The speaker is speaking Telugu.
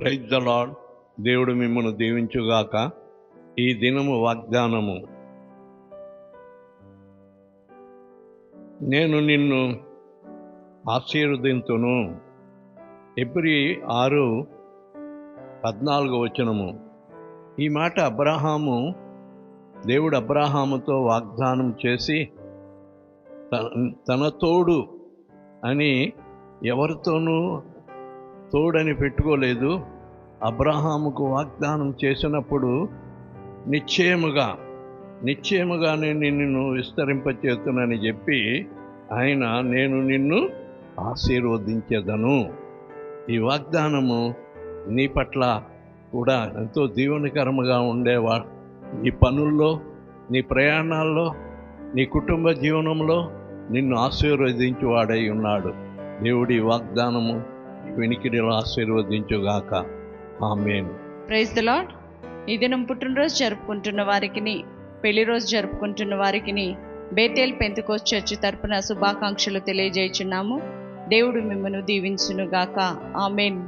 ప్రైజ్ ద లాడ్ దేవుడు మిమ్మల్ని దీవించుగాక ఈ దినము వాగ్దానము. నేను నిన్ను ఆశీర్వదింతును. ఎప్రి ఆరు పద్నాలుగు వచనము. ఈ మాట అబ్రహాము దేవుడు అబ్రహాముతో వాగ్దానం చేసి తన తోడు అని ఎవరితోనూ తోడని పెట్టుకోలేదు. అబ్రహాముకు వాగ్దానం చేసినప్పుడు నిశ్చయముగా నిశ్చయముగా నేను నిన్ను విస్తరింపచేతునని చెప్పి ఆయన నేను నిన్ను ఆశీర్వదించేదను. ఈ వాగ్దానము నీ పట్ల కూడా ఎంతో దీవెనకరముగా ఉండేవా? నీ పనుల్లో నీ ప్రయాణాల్లో నీ కుటుంబ జీవనంలో నిన్ను ఆశీర్వదించువాడై ఉన్నాడు. దేవుడి వాగ్దానము వినికిడిలో ఆశీర్వదించుగాక. ఆమెన్. ప్రైజ్ ద లాడ్ ఈ దినం పుట్టినరోజు జరుపుకుంటున్న వారికి పెళ్ళి రోజు జరుపుకుంటున్న వారికి బేతేల్ పెంతుకోస్ చర్చి తరపున శుభాకాంక్షలు తెలియజేయుచున్నాము. దేవుడు మిమ్మను దీవించునుగాక. ఆమెన్.